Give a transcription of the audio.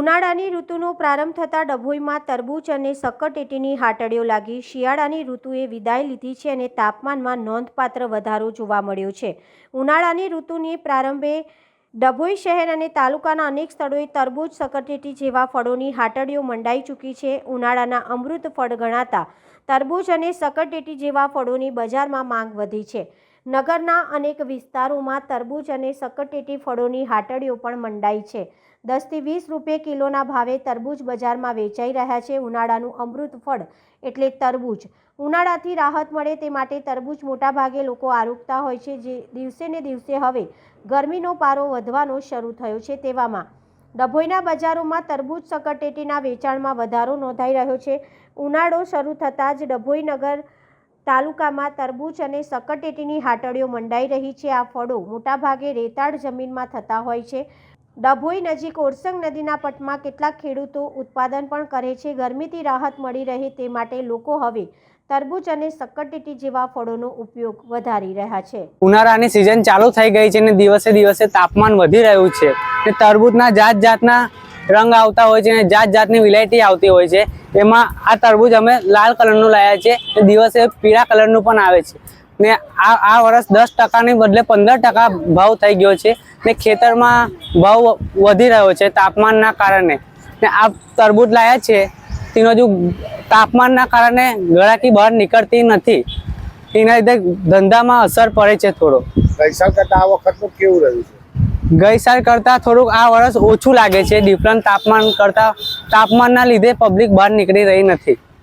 ઉનાળાની ઋતુનો પ્રારંભ થતાં ડભોઈમાં તરબૂચ અને સક્કરટેટીની હાટડીઓ લાગી. શિયાળાની ઋતુએ વિદાય લીધી છે અને તાપમાનમાં નોંધપાત્ર વધારો જોવા મળ્યો છે. ઉનાળાની ઋતુની પ્રારંભે ડભોઈ શહેર અને તાલુકાના અનેક સ્થળોએ તરબૂચ, સક્કરટેટી જેવા ફળોની હાટડીઓ મંડાઈ ચૂકી છે. ઉનાળાના અમૃત ફળ ગણાતા તરબૂચ અને સક્કરટેટી જેવા ફળોની બજારમાં માંગ વધી છે. નગરના અનેક વિસ્તારોમાં તરબૂચ અને સક્કરટેટી ફળોની હાટડીઓ પણ મંડાઈ છે. દસથી વીસ રૂપિયે કિલોના ભાવે તરબૂચ બજારમાં વેચાઈ રહ્યા છે. ઉનાળાનું અમૃત ફળ એટલે તરબૂચ. ઉનાળાથી રાહત મળે તે માટે તરબૂચ મોટાભાગે લોકો આરોગતા હોય છે. જે દિવસે ને દિવસે હવે ગરમીનો પારો વધવાનો શરૂ થયો છે તેવામાં. ડભોઈના બજારોમાં તરબૂચ સકટેટીના વેચાણમાં વધારો નોંધાઈ રહ્યો છે. ઉનાળો શરૂ થતાં જ ડભોઈ નગર તાલુકામાં તરબૂચ અને સકટેટીની હાટડીઓ મંડાઈ રહી છે. આ ફળો મોટાભાગે રેતાળ જમીનમાં થતા હોય છે. ડભોઈ નજીક ઓરસંગ નદીના પટમાં કેટલાક ખેડૂતો ઉત્પાદન પણ કરે છે. ગરમીથી રાહત મળી રહે તે માટે લોકો હવે તરબૂચ અને સક્કરટેટી જેવા ફળોનો ઉપયોગ વધારી રહ્યા છે. ઉનાળાની સિઝન ચાલુ થઈ ગઈ છે અને દિવસે દિવસે તાપમાન વધી રહ્યું છે. તરબૂચના જાત જાતના રંગ આવતા હોય છે ને જાત જાતની વિલાયટી આવતી હોય છે. એમાં આ તરબૂજ અમે લાલ કલરનું લાવ્યા છે દિવસે પીળા કલરનું પણ આવે છે. ને આ આ વર્ષ દસ ટકાની બદલે પંદર ટકા ભાવ થઈ ગયો છે ને ખેતરમાં ભાવ વધી રહ્યો છે તાપમાનના કારણે. ને આ તરબૂજ લાવ્યા છે તેનો હજુ તાપમાનના કારણે ગળાકી બહાર નીકળતી નથી. એના લીધે ધંધામાં અસર પડે છે થોડો. ગઈ કરતા આ વખતનું કેવું રહ્યું છે? ગઈ સાલ કરતાં થોડુંક આ વર્ષ ઓછું લાગે છે. ડિફરન્ટ તાપમાન કરતાં તાપમાનના લીધે પબ્લિક બહાર નીકળી રહી નથી.